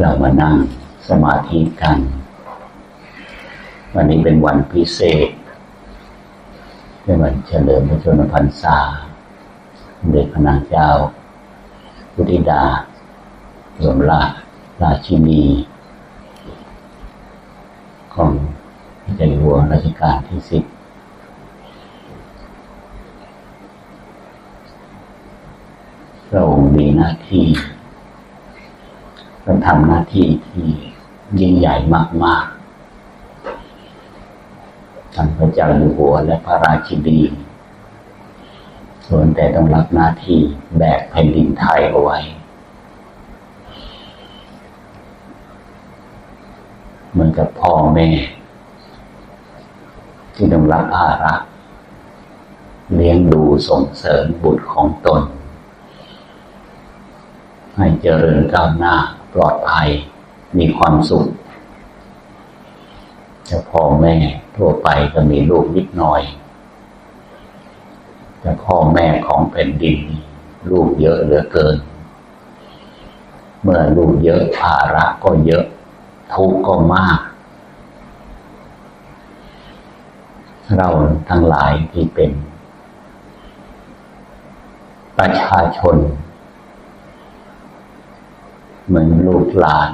เรามานั่งสมาธิกัน วันนี้เป็นวันพิเศษ เป็นวันเฉลิมพระชนมพรรษาเด็จพระนางเจ้าพุทธิดาหลวงราชราชินี ของพระเจ้าอยู่หัวรัชกาลที่สิบพระองค์มีหน้าที่ เป็นทำหน้าที่ที่ยิ่งใหญ่มากๆทั้งพระเจ้าอยู่หัวและพระราชินีส่วนแต่ต้องรับหน้าที่แบกแผ่นดินไทยเอาไว้ เหมือนกับพ่อแม่ ที่ต้องรับภาระเลี้ยงดูส่งเสริมบุตรของตน ให้เจริญก้าวหน้า ปลอดภัย มีความสุขแต่พ่อแม่ทั่วไปก็มีลูกนิดหน่อย แต่พ่อแม่ของแผ่นดิน ลูกเยอะเหลือเกิน เมื่อลูกเยอะภาระก็เยอะ ทุกข์ก็มาก เราทั้งหลายที่เป็น ประชาชน เหมือนลูกหลาน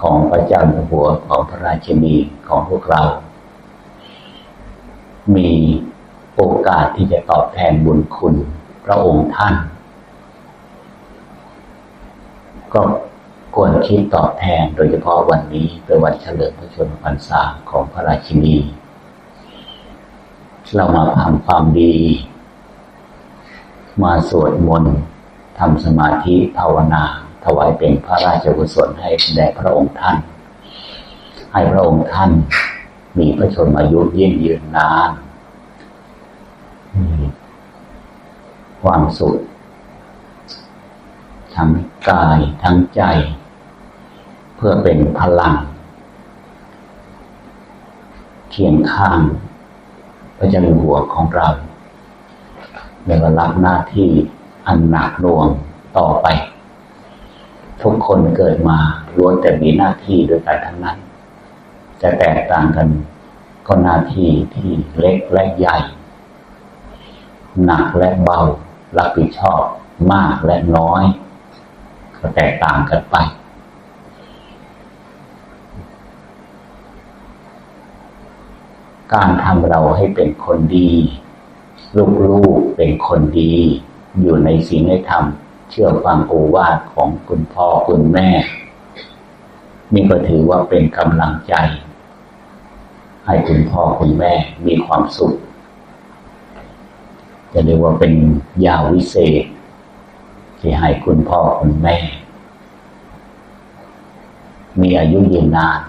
ของพระเจ้าหัวของพระราชินีของพวกเรา มีโอกาสที่จะตอบแทนบุญคุณพระองค์ท่าน ก็ควรคิดตอบแทนโดยเฉพาะวันนี้เป็นวันเฉลิมพระชนมพรรษาของพระราชินี เรามาทำความดี มาสวดมนต์ ทำสมาธิภาวนา ถวายเป็นพระราชกุศลให้แด่พระองค์ท่าน ให้พระองค์ท่านมีพระชนมายุยิ่งยืนนานมีความสุขทั้งกายทั้งใจ เพื่อเป็นพลัง เคียงข้างพระเจ้าอยู่หัวของเราในเวลาหน้าที่ อันหนักหน่วงต่อไป ทุกคนเกิดมาล้วนแต่มีหน้าที่ด้วยกันทั้งนั้น จะแตกต่างกันก็หน้าที่ที่เล็กและใหญ่ หนักและเบารับผิดชอบมากและน้อย ก็แตกต่างกันไป การทำเราให้เป็นคนดี ลูกๆเป็นคนดี อยู่ในศีลในธรรม เชื่อฟังโอวาทของคุณพ่อคุณแม่ นี่ก็ถือว่าเป็นกำลังใจ ให้คุณพ่อคุณแม่มีความสุข จะเรียกว่าเป็นยาวิเศษ ที่ให้คุณพ่อคุณแม่ มีอายุยืนนาน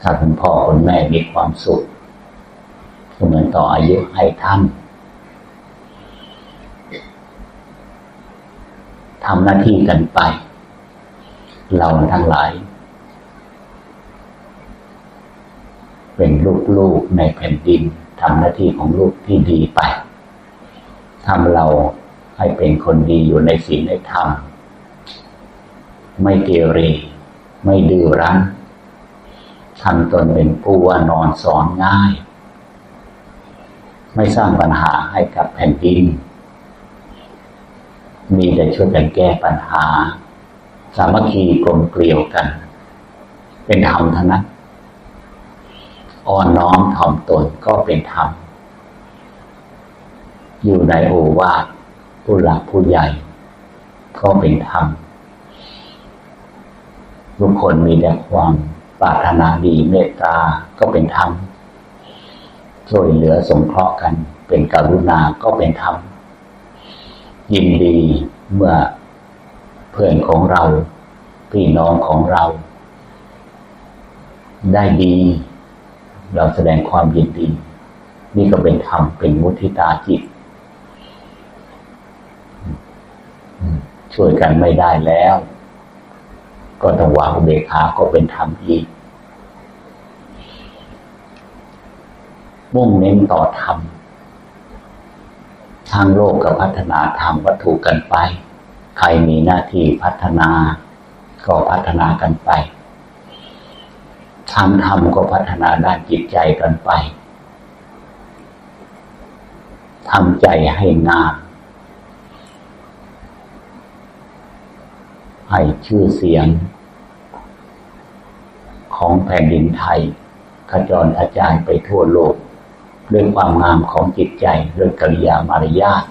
ถ้าคุณพ่อคุณแม่มีความสุขเหมือนต่ออายุให้ท่าน ทำหน้าที่กันไป เราทั้งหลาย เป็นลูกๆในแผ่นดินทำหน้าที่ของลูกที่ดีไปทำเราให้เป็นคนดีอยู่ในศีลในธรรม ไม่เกเร ไม่ดื้อรั้นทำตนเป็นผู้ว่านอนสอนง่าย ไม่สร้างปัญหาให้กับแผ่นดิน มีแต่ช่วยกันแก้ปัญหา สามัคคีกลมเกลียวกัน เป็นธรรมทั้งนั้นอ่อนน้อมถ่อมตนก็เป็นธรรม อยู่ในโอวาทผู้หลักผู้ใหญ่ ก็เป็นธรรม ทุกคนมีแต่ความปรารถนาดีเมตตาก็เป็นธรรม ช่วยเหลือสงเคราะห์กัน เป็นกรุณาก็เป็นธรรม ยินดีเมื่อเพื่อนของเราพี่น้องของเรา ได้ดี เราแสดงความยินดี นี่ก็เป็นธรรมเป็นมุทิตาจิต ช่วยกันไม่ได้แล้ว ก็ต้องวางเบคาก็เป็นธรรมอีกมุ่งเน้นต่อธรรม ทางโลกกับพัฒนาธรรมวัตถุกันไป ใครมีหน้าที่พัฒนา ก็พัฒนากันไปทางธรรมก็พัฒนาด้านจิตใจกันไปทำใจให้งามให้ชื่อเสียง ของแผ่นดินไทยขจรกระจายไปทั่วโลก ด้วยความงามของจิตใจด้วยกิริยามารยาท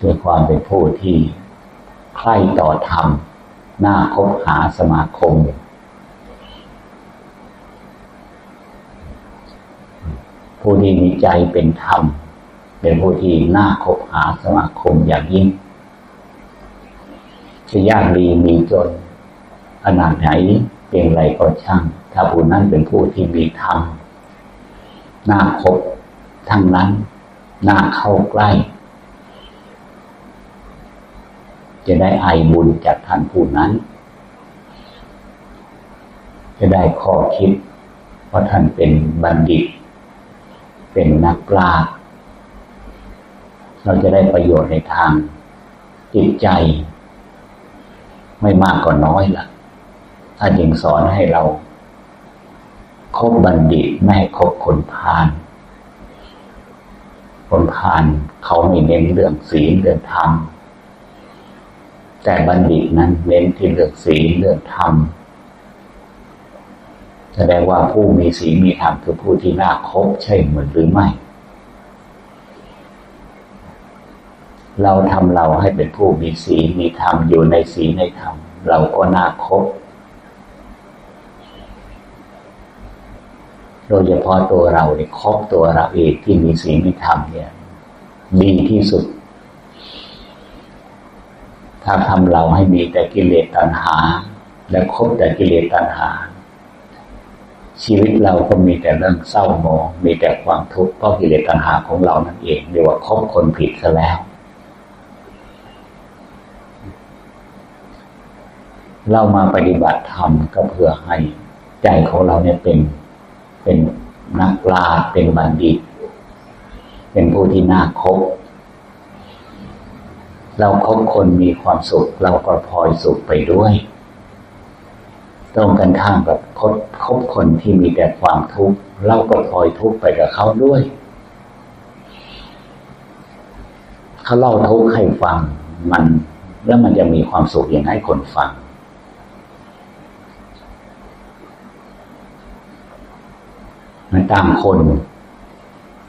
ด้วยความเป็นผู้ที่ใคร่ต่อธรรมน่าคบหาสมาคม ผู้ที่มีใจเป็นธรรม เป็นผู้ที่น่าคบหาสมาคมอย่างยิ่งจะยากดีมีจนขนาดไหนเป็นไรก็ช่าง ถ้าผู้นั้นเป็นผู้ที่มีธรรมน่าคบทั้งนั้นน่าเข้าใกล้ จะได้ไอบุญจากท่านผู้นั้น จะได้ข้อคิดเพราะท่านเป็นบัณฑิต เป็นนักปราชญ์เราจะได้ประโยชน์ในทางจิตใจ ไม่มากก็น้อยละท่านยังสอนให้เรา คบบัณฑิตไม่ให้คบคนพาลคนพาลเขาไม่เน้นเรื่องศีลเรื่องธรรม แต่บัณฑิตนั้นเน้นที่เรื่องศีลเรื่องธรรมแสดงว่าผู้มีศีลมีธรรมคือผู้ที่น่าคบใช่เหมือนหรือไม่ เราทำเราให้เป็นผู้มีศีลมีธรรมอยู่ในศีลในธรรมเราก็น่าคบ โดยเฉพาะตัวเราเนี่ยครบตัวเราเองที่มีศีลมีธรรมเนี่ย ดีที่สุด ถ้าทำเราให้มีแต่กิเลสตัณหา และคบแต่กิเลสตัณหา ชีวิตเราก็มีแต่เรื่องเศร้าหมองมีแต่ความทุกข์เพราะกิเลสตัณหาของเรานั่นเองเรียกว่าคบคนผิดซะแล้วเรามาปฏิบัติธรรมก็เพื่อให้ใจของเราเนี่ยเป็น เป็นนักลาเป็นบัณฑิต เป็นผู้ที่น่าคบ เราคบคนมีความสุข เราก็พลอยสุขไปด้วย ตรงกันข้ามกับคบคบคนที่มีแต่ความทุกข์เราก็พลอยทุกข์ไปกับเขาด้วย เขาเล่าทุกข์ให้ฟังมันแล้วมันจะมีความสุขอย่างให้คนฟัง มันต่างคน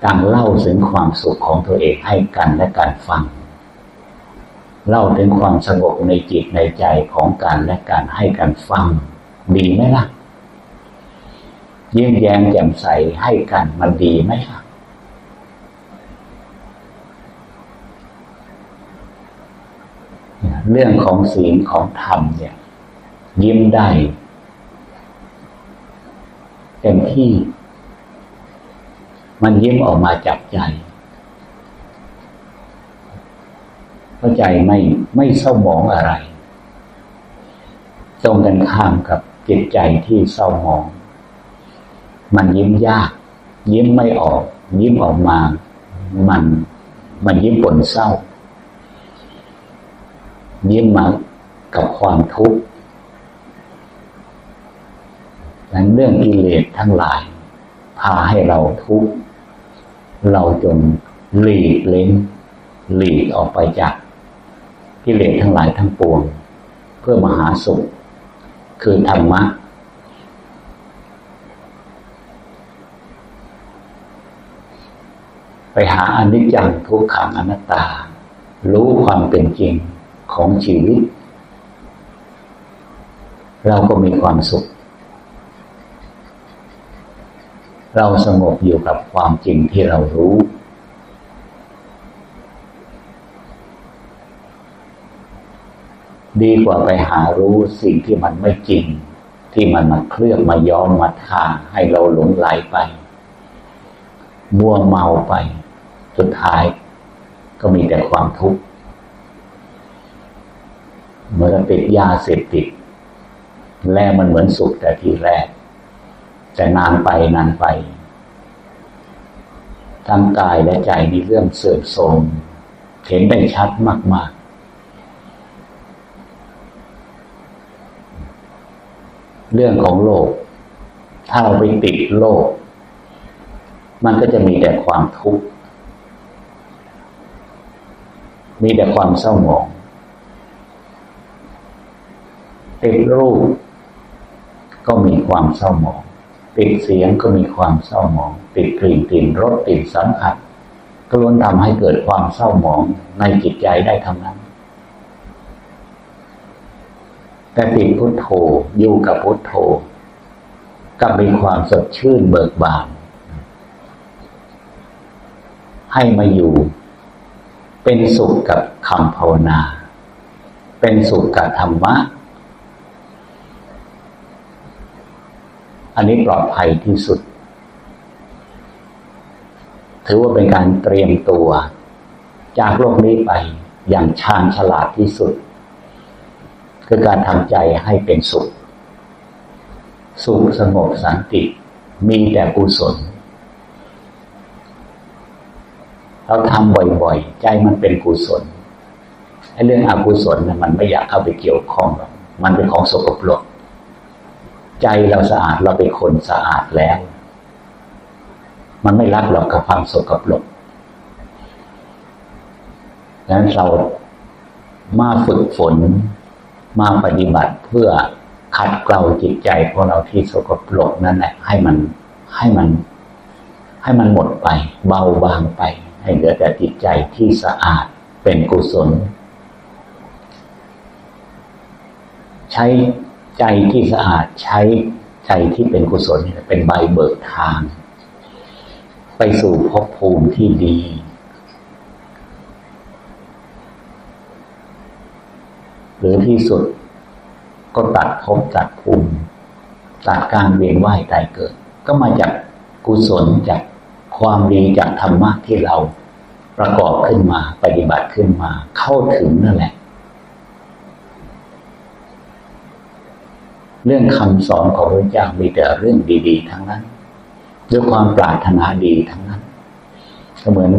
ต่างเล่าถึงความสุขของตัวเองให้กันและการฟัง เล่าถึงความสงบในจิตในใจของการและการให้กันฟัง ดีไหมล่ะเยิ้มแย้มแจ่มใสให้กันมันดีไหมล่ะเรื่องของศีลของธรรมเนี่ย ยิ้มได้เต็มที่ มันยิ้มออกมาจากใจเข้าใจไม่ไม่เศร้าหมองอะไร ตรงกันข้ามกับจิตใจที่เศร้าหมอง มันยิ้มยาก ยิ้มไม่ออก ยิ้มออกมา มัน มันยิ้มปนเศร้า ยิ้มมากับความทุกข์นั้นเรื่องกิเลสทั้งหลาย พาให้เราทุกข์ เราจนหลีกเล้นหลีกออกไปจากกิเลสทั้งหลายทั้งปวง เพื่อมหาสุข คือธรรมะ ไปหาอนิจจังทุกขังอนัตตา รู้ความเป็นจริงของชีวิต เราก็มีความสุข เราสงบอยู่กับความจริงที่เรารู้ ดีกว่าไปหารู้สิ่งที่มันไม่จริง ที่มันมาเคลือบมาย้อมมาทาให้เราหลงไหลไปมัวเมาไป สุดท้ายก็มีแต่ความทุกข์เมื่อติดยาเสพติด แรกมันเหมือนสุขแต่ทีแรก แต่นานไปนานไปทั้งกายและใจมีเรื่องเสื่อมโทรมเห็นได้ชัดมาก ๆ เรื่องของโลก ถ้าเราไปติดโลก มันก็จะมีแต่ความทุกข์ มีแต่ความเศร้าหมอง ติดรูป ก็มีความเศร้าหมอง ติดเสียงก็มีความเศร้าหมอง ติดกลิ่นติดรสติดสัมผัสก็ล้วนทำให้เกิดความเศร้าหมองในจิตใจได้ทั้งนั้น แต่ติดพุทโธอยู่กับพุทโธกับมีความสดชื่นเบิกบาน ให้มาอยู่ เป็นสุขกับคำภาวนา เป็นสุขกับธรรมะ อันนี้ปลอดภัยที่สุด ถือว่าเป็นการเตรียมตัว จากโลกนี้ไปอย่างชาญฉลาดที่สุด คือการทำใจให้เป็นสุข สุขสงบสันติ มีแต่กุศล เราทำบ่อยๆ ใจมันเป็นกุศลไอ้เรื่องอกุศลนะมันไม่อยากเข้าไปเกี่ยวข้องหรอกมันเป็นของสกปรก ใจเราสะอาดเราเป็นคนสะอาดแล้ว มันไม่รับหรอกกับความสกปรกดังนั้นเรามาฝึกฝนมาปฏิบัติเพื่อขัดเกลาจิตใจของเราที่สกปรกนั่นแหละให้มันให้มัน ให้มันหมดไป เบาบางไป ให้เหลือแต่จิตใจที่สะอาดเป็นกุศล ใช้ ใจที่สะอาดใช้ใจที่เป็นกุศลเป็นใบเบิกทาง ไปสู่ภพภูมิที่ดี หรือที่สุดก็ตัดภพตัดภูมิตัดการเวียนว่ายตายเกิด ก็มาจากกุศลจากความดีจากธรรมะที่เราประกอบขึ้นมา ปฏิบัติขึ้นมาเข้าถึงนั่นแหละ เรื่องคำสอนของพระเจ้ามีแต่เรื่องดีๆ ทั้งนั้น ด้วยความปรารถนาดีทั้งนั้นเหมือน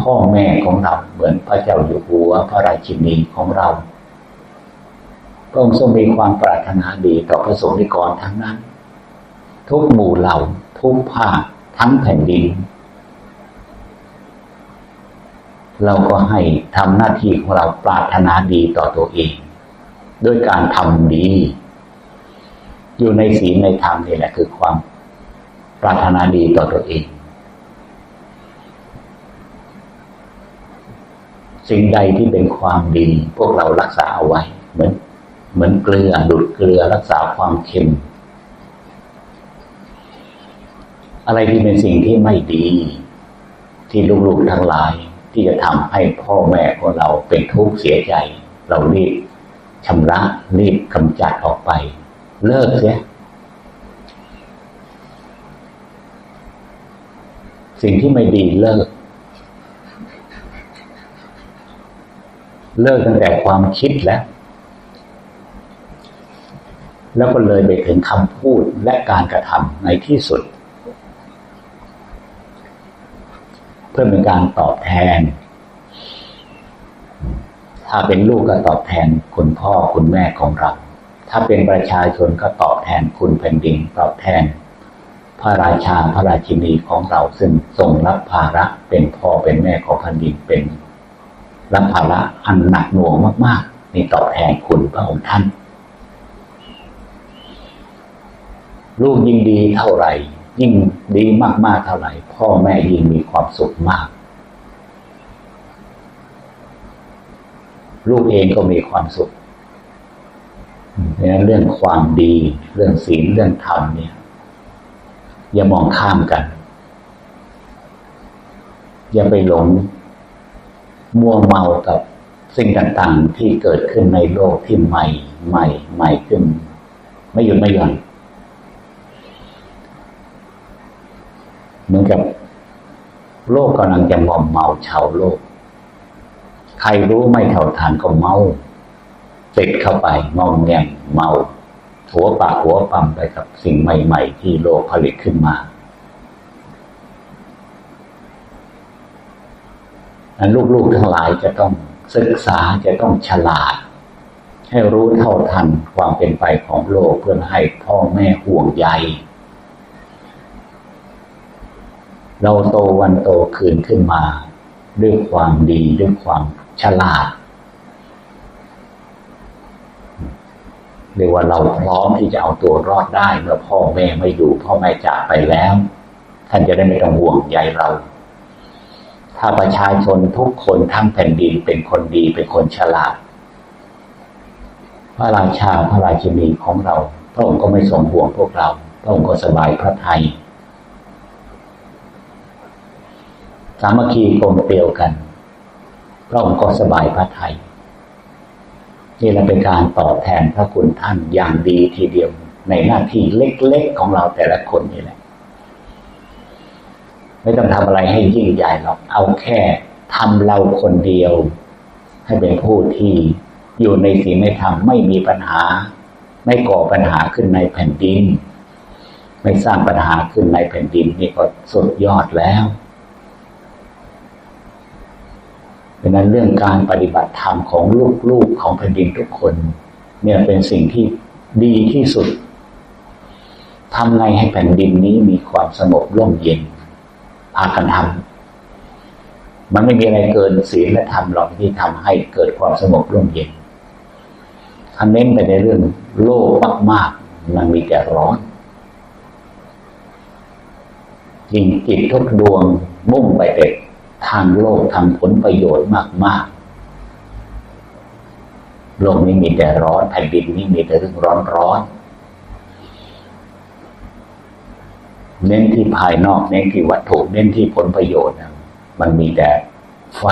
พ่อแม่ของเราเหมือนพระเจ้าอยู่หัวพระราชินีของเราพระองค์ทรงมีความปรารถนาดีต่อพระสงฆ์นิกรทั้งนั้น ทุกหมู่เหล่าทุกภาคทั้งแผ่นดิน เราก็ให้ทำหน้าที่ของเราปรารถนาดีต่อตัวเอง ด้วยการทำดี อยู่ในศีลในธรรมนี่แหละคือความปรารถนาดีต่อตัวเอง สิ่งใดที่เป็นความดี พวกเรารักษาเอาไว้ เหมือน เหมือนเกลือดุดเกลือรักษาความเค็ม อะไรที่เป็นสิ่งที่ไม่ดี ที่ลูกๆทั้งหลายที่จะทำให้พ่อแม่ของเราเป็นทุกข์เสียใจ เรารีบชำระรีบกำจัดออกไป เลิกเสียสิ่งที่ไม่ดีเลิก เลิกตั้งแต่ความคิดแล้ว แล้วก็เลยไปถึงคำพูดและการกระทำในที่สุด เพื่อเป็นการตอบแทน ถ้าเป็นลูกก็ตอบแทนคุณพ่อคุณแม่ของเรา ถ้าเป็นประชาชนก็ตอบแทนคุณแผ่นดินตอบแทน พระราชาพระราชินีของเราซึ่งทรงรับภาระเป็นพ่อเป็นแม่ของแผ่นดินเป็นรับภาระอันหนักหน่วงมากๆนี่ตอบแทนคุณพระองค์ท่าน ลูกยิ่งดีเท่าไหร่ ยิ่งดีมากๆเท่าไหร่ พ่อแม่ยิ่งมีความสุขมาก ลูกเองก็มีความสุข เนี่ยเรื่องความดี เรื่องศีลเรื่องธรรมเนี่ย อย่ามองข้ามกัน อย่าไปหลงมัวเมากับสิ่งต่างๆ ที่เกิดขึ้นในโลกที่ใหม่ ใหม่ ใหม่ขึ้น ไม่หยุดไม่หย่อนเหมือนกับ โลกกำลังจะมอมเมาชาวโลก ใครรู้ไม่เท่าทานก็เมา ติดเข้าไปงอมแงมเมาหัวปากหัวปั๊มไปกับสิ่งใหม่ ๆ ที่โลกผลิตขึ้นมานั้นลูกๆทั้งหลายจะต้องศึกษาจะต้องฉลาด ให้รู้เท่าทันความเป็นไปของโลกเพื่อให้พ่อแม่ห่วงใยเราโตวันโตคืนขึ้นมา ด้วยความดีด้วยความฉลาด เรียกว่าเราพร้อมที่จะเอาตัวรอดได้เมื่อพ่อแม่ไม่อยู่พ่อแม่จากไปแล้ว ท่านจะได้ไม่ต้องห่วงใยเรา ถ้าประชาชนทุกคนทั้งแผ่นดินเป็นคนดีเป็นคนฉลาด พระราชาพระราชินีของเราพระองค์ก็ไม่สงห่วงพวกเราพระองค์ก็สบายพระทัยสามัคคีกลมเกลียวกันพระองค์ก็สบายพระทัย นี่แหละเป็นการตอบแทนพระคุณท่านอย่างดีทีเดียว ในหน้าที่เล็กๆของเราแต่ละคนนี่แหละ ไม่ต้องทำอะไรให้ยิ่งใหญ่หรอกเอาแค่ทำเราคนเดียว ให้เป็นผู้ที่อยู่ในศีลในธรรมไม่มีปัญหา ไม่ก่อปัญหาขึ้นในแผ่นดิน ไม่สร้างปัญหาขึ้นในแผ่นดินนี่ก็สุดยอดแล้ว ดังนั้นเรื่องการปฏิบัติธรรมของลูกๆของแผ่นดินทุกคน เนี่ยเป็นสิ่งที่ดีที่สุดทำไงให้แผ่นดินนี้มีความสงบร่มเย็นพากันทำมันไม่มีอะไรเกินศีลและธรรมหรอกที่ทำให้เกิดความสงบร่มเย็นท่านเน้นไปในเรื่องโลกมากๆมันมีแต่ร้อนจริงจิตทุกดวงมุ่งไปแต่ ทางโลกทำผลประโยชน์มาก ๆ โลกนี้มีแต่ร้อนแผ่นดินนี้มีแต่เรื่องร้อนร้อนเน้นที่ภายนอก เน้นที่วัตถุเน้นที่ผลประโยชน์มันมีแต่ไฟ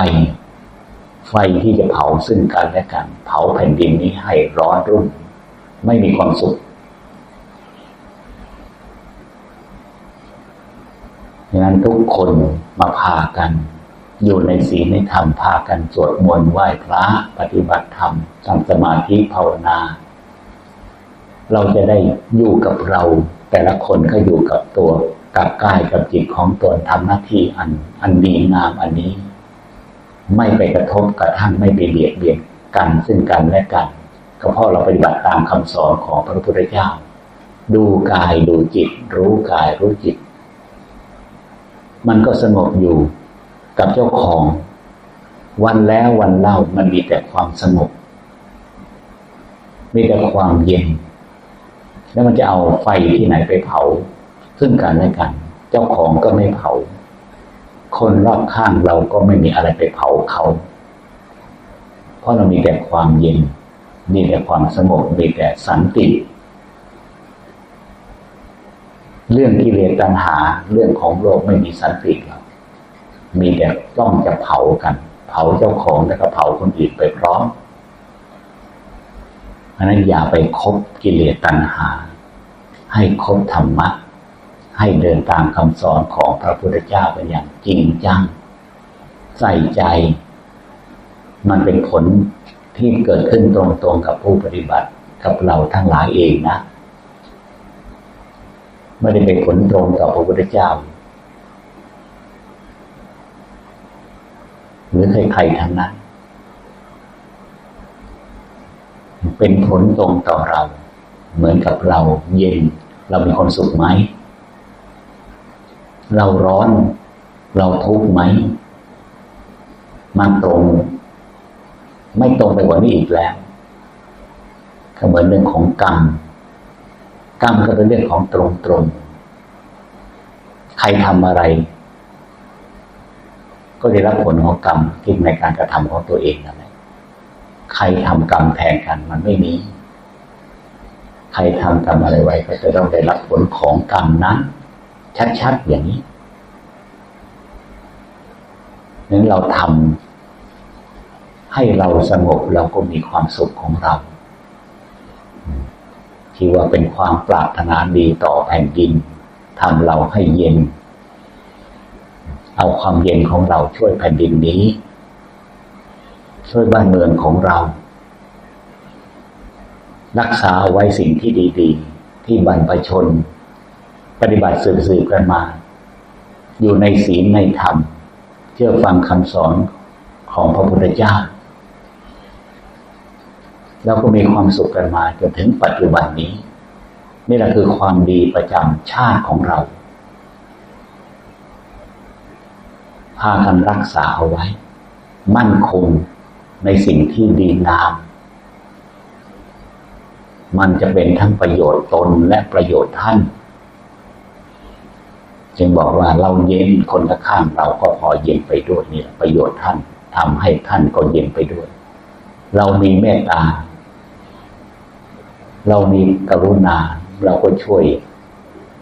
ไฟที่จะเผาซึ่งกันและกัน เผาแผ่นดินนี้ให้ร้อนรุ่นไม่มีความสุขดังนั้นทุกคนมาพากัน อยู่ในศีลในธรรมพากันสวดมนต์ไหว้พระปฏิบัติธรรมทำสมาธิภาวนา เราจะได้อยู่กับเรา แต่ละคนก็อยู่กับตัวกับกายกับจิตของตนทำหน้าที่อัน อันดีงามอันนี้ ไม่ไปกระทบกระทั่งไม่ไปเบียดเบียนกันซึ่งกันและกันก็เพราะเราปฏิบัติตามคำสอนของพระพุทธเจ้า ดูกายดูจิต รู้กายรู้จิต มันก็สงบอยู่ กับเจ้าของ วันแล้ววันเล่ามันมีแต่ความสงบมีแต่ความเย็น แล้วมันจะเอาไฟที่ไหนไปเผา ซึ่งกันและกัน เจ้าของก็ไม่เผา คนรอบข้างเราก็ไม่มีอะไรไปเผาเขา เพราะเรามีแต่ความเย็น มีแต่ความสงบ มีแต่สันติ เรื่องกิเลสตัณหา เรื่องของโลกไม่มีสันติหรอก มีแต่ต้องจะเผากัน เผาเจ้าของแล้วก็เผาคนอื่นไปพร้อมเพราะนั้นอย่าไปคบกิเลสตัณหา ให้คบธรรมะ ให้เดินตามคำสอนของพระพุทธเจ้าเป็นอย่างจริงจัง ใส่ใจ มันเป็นผลที่เกิดขึ้นตรงๆกับผู้ปฏิบัติกับเราทั้งหลายเองนะ ไม่ได้เป็นผลตรงต่อพระพุทธเจ้า หรือใครๆทั้งนั้น เป็นผลตรงต่อเรา เหมือนกับเราเย็น เรามีความสุขไหม เราร้อนเราทุกข์ไหม มันตรง ไม่ตรงไปกว่านี้อีกแล้วก็เหมือนเรื่องของกรรม กรรมก็เป็นเรื่องของตรงตรงใครทำอะไร ก็ได้รับผลของกรรมที่ในการกระทำของตัวเองนั่นแหละใครทำกรรมแทนกันมันไม่มี ใครทำกรรมอะไรไว้ ก็จะต้องได้รับผลของกรรมนั้น ชัดๆอย่างนี้นั้นเราทำให้เราสงบเราก็มีความสุขของเราที่ว่าเป็นความปรารถนาดีต่อแผ่นดินทำเราให้เย็น เอาความเย็นของเราช่วยแผ่นดินนี้ ช่วยบ้านเมืองของเรา รักษาไว้สิ่งที่ดีๆ ที่บรรพชน ปฏิบัติสืบๆกันมา อยู่ในศีลในธรรม เชื่อฟังคำสอนของพระพุทธเจ้าเราก็มีความสุขกันมาจนถึงปัจจุบันนี้ นี่แหละคือความดีประจำชาติของเรา พากันรักษาเอาไว้ มั่นคงในสิ่งที่ดีงาม มันจะเป็นทั้งประโยชน์ตนและประโยชน์ท่าน จึงบอกว่าเราเย็นคนข้างเราก็พอเย็นไปด้วยนี่ประโยชน์ท่านทำให้ท่านก็เย็นไปด้วย เรามีเมตตา เรามีกรุณา เราก็ช่วย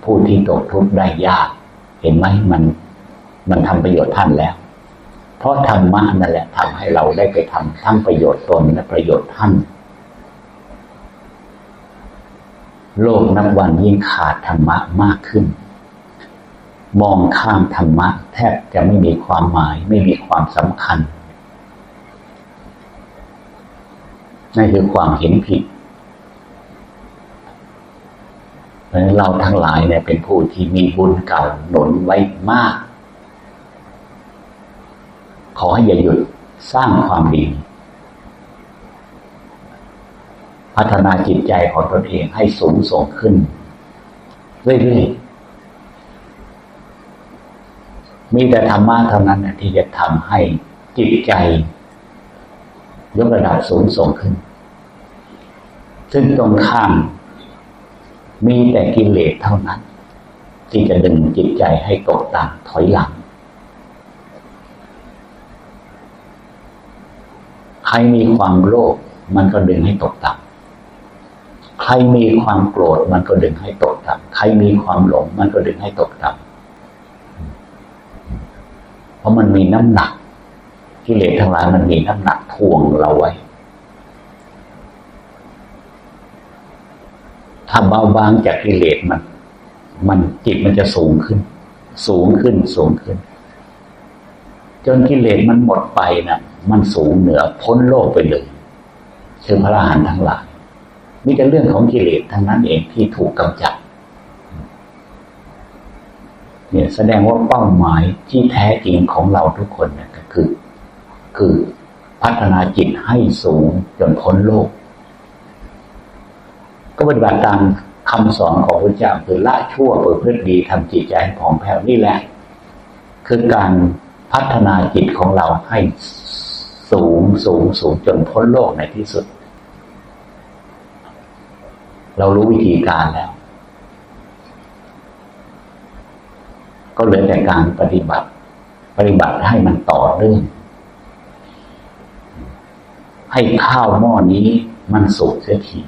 ผู้ที่ตกทุกข์ได้ยาก เห็นไหมมัน มันทำประโยชน์ท่านแล้ว เพราะธรรมะนั่นแหละทำให้เราได้ไปทำทั้งประโยชน์ตนและประโยชน์ท่าน โลกนับวันยิ่งขาดธรรมะมากขึ้น มองข้ามธรรมะ แทบจะไม่มีความหมาย ไม่มีความสำคัญนั่นคือความเห็นผิดเพราะฉะนั้นเราทั้งหลายเนี่ยเป็นผู้ที่มีบุญเก่าหนุนไว้มาก ขอให้อย่าหยุดสร้างความดี พัฒนาจิตใจของตนเองให้สูงส่งขึ้น เรื่อยๆ มีแต่ธรรมะเท่านั้นที่จะทำให้จิตใจ ยกระดับสูงส่งขึ้น ซึ่งตรงข้ามมีแต่กิเลสเท่านั้น ที่จะดึงจิตใจให้ตกต่ำถอยหลัง ใค รมีความโลภมันก็ดึงให้ตกต่ำใครมีความโกรธมันก็ดึงให้ตกต่ำใครมีความหลงมันก็ดึงให้ตกต่ำเพราะมันมีน้ำหนักกิเลสทั้งหลายมันมีน้ำหนักทวงเราไว้ ถ้าเบาบางจากกิเลสมัน มันจิตมันจะสูงขึ้น สูงขึ้นสูงขึ้น จนกิเลสมันหมดไปนะ มันสูงเหนือพ้นโลกไปเลยคือพระอรหันต์ทั้งหลายมีแต่เรื่องของกิเลสทั้งนั้นเองที่ถูกกำจัด เนี่ยแสดงว่าเป้าหมายที่แท้จริงของเราทุกคนเนี่ยก็คือ คือพัฒนาจิตให้สูงจนพ้นโลก ก็ปฏิบัติตามคำสอนของพระเจ้าคือละชั่วเปิดพฤติดีทำจิตใจให้ผ่องแผ้วนี่แหละ คือการพัฒนาจิตของเราให้ สูงสูงสูงจนพ้นโลกในที่สุด เรารู้วิธีการแล้ว ก็เหลือแต่การปฏิบัติ ปฏิบัติให้มันต่อเนื่อง ให้ข้าวหม้อนี้มันสุกเสียที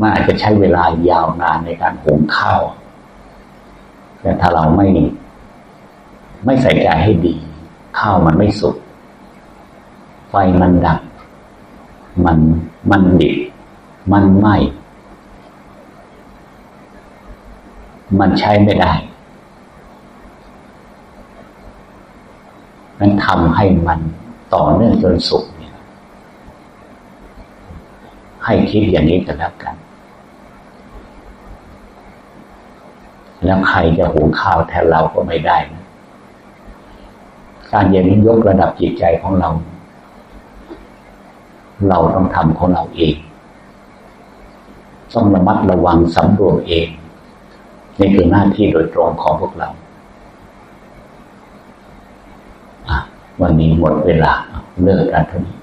มันอาจจะใช้เวลายาวนานในการหุงข้าวแต่ถ้าเราไม่ ไม่ใส่ใจให้ดี ข้าวมันไม่สุก ไฟมันดับ มันมันดิบมันไหมมันใช้ไม่ได้นั้นทำให้มันต่อเนื่องจนสุกเนี่ย ให้คิดอย่างนี้กันแล้วกัน แล้วใครจะหุงข้าวแทนเราก็ไม่ได้นะ การเย็นยกระดับจิตใจของเรา เราต้องทำของเราเอง ต้องระมัดระวังสำรวมเองนี่คือหน้าที่โดยตรงของพวกเราวันนี้หมดเวลาเลิกกันเท่านี้